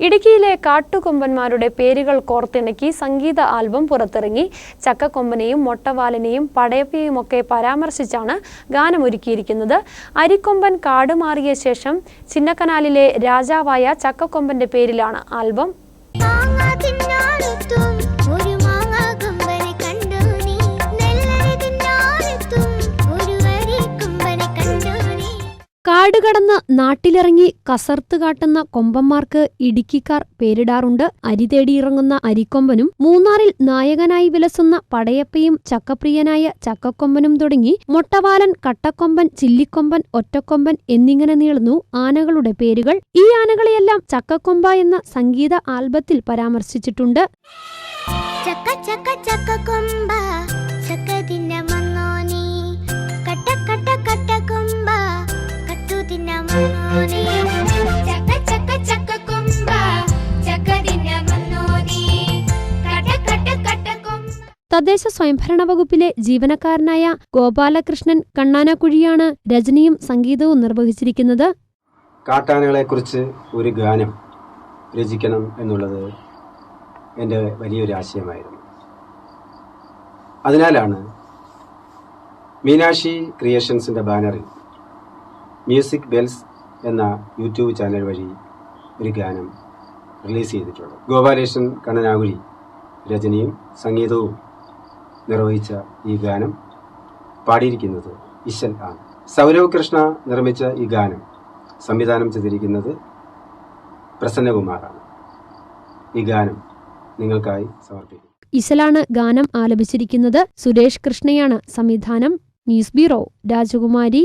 ഇടുക്കിയിലെ കാട്ടുകൊമ്പന്മാരുടെ പേരുകൾ കോർത്തിണക്കി സംഗീത ആൽബം പുറത്തിറങ്ങി. ചക്കക്കൊമ്പനെയും മൊട്ടവാലിനെയും പടയപ്പയുമൊക്കെ പരാമർശിച്ചാണ് ഗാനമൊരുക്കിയിരിക്കുന്നത്. അരിക്കൊമ്പൻ കാടുമാറിയ ശേഷം ചിന്നക്കനാലിലെ രാജാവായ ചക്കക്കൊമ്പന്റെ പേരിലാണ് ആൽബം കാട് കടന്ന് നാട്ടിലിറങ്ങി കസർത്ത് കാട്ടുന്ന കൊമ്പന്മാർക്ക് ഇടുക്കിക്കാർ പേരിടാറുണ്ട്. അരി തേടിയിറങ്ങുന്ന അരിക്കൊമ്പനും മൂന്നാറിൽ നായകനായി വിലസുന്ന പടയപ്പയും ചക്കപ്രിയനായ ചക്കക്കൊമ്പനും തുടങ്ങി മൊട്ടവാലൻ കട്ടക്കൊമ്പൻ ചില്ലിക്കൊമ്പൻ ഒറ്റക്കൊമ്പൻ എന്നിങ്ങനെ നീളുന്നു ആനകളുടെ പേരുകൾ. ഈ ആനകളെയെല്ലാം ചക്കക്കൊമ്പ എന്ന സംഗീത ആൽബത്തിൽ പരാമർശിച്ചിട്ടുണ്ട്. ചക്ക ചക്ക ചക്ക കൊമ്പ തദ്ദേശ സ്വയംഭരണ വകുപ്പിലെ ജീവനക്കാരനായ ഗോപാലകൃഷ്ണൻ കണ്ണാനക്കുഴിയാണ് രചനയും സംഗീതവും നിർവഹിച്ചിരിക്കുന്നത്. കാട്ടാനകളെക്കുറിച്ച് ഒരു ഗാനം രചിക്കണം എന്നുള്ളത് എന്റെ വലിയൊരു ആശയമായിരുന്നു. അതിനാലാണ് മീനാക്ഷി ക്രിയേഷൻസിന്റെ ബാനറിൽ മ്യൂസിക് ബെൽസ് എന്ന യൂട്യൂബ് ചാനൽ വഴി ഒരു ഗാനം റിലീസ് ചെയ്തിട്ടുണ്ട്. ഗോപാലേഷൻ കണ്ണനാകുരി രചനയും സംഗീതവും നിർവഹിച്ച ഈ ഗാനം പാടിയിരിക്കുന്നത് ഇശൽ ആണ്. സൗരവ് കൃഷ്ണ നിർമ്മിച്ച ഈ ഗാനം സംവിധാനം ചെയ്തിരിക്കുന്നത് പ്രസന്നകുമാറാണ്. ഈ ഗാനം നിങ്ങൾക്കായി സമർപ്പിക്കും ഇശലാണ് ഗാനം ആലപിച്ചിരിക്കുന്നത് സുരേഷ് കൃഷ്ണയാണ്. സംവിധാനം ന്യൂസ് ബ്യൂറോ രാജകുമാരി.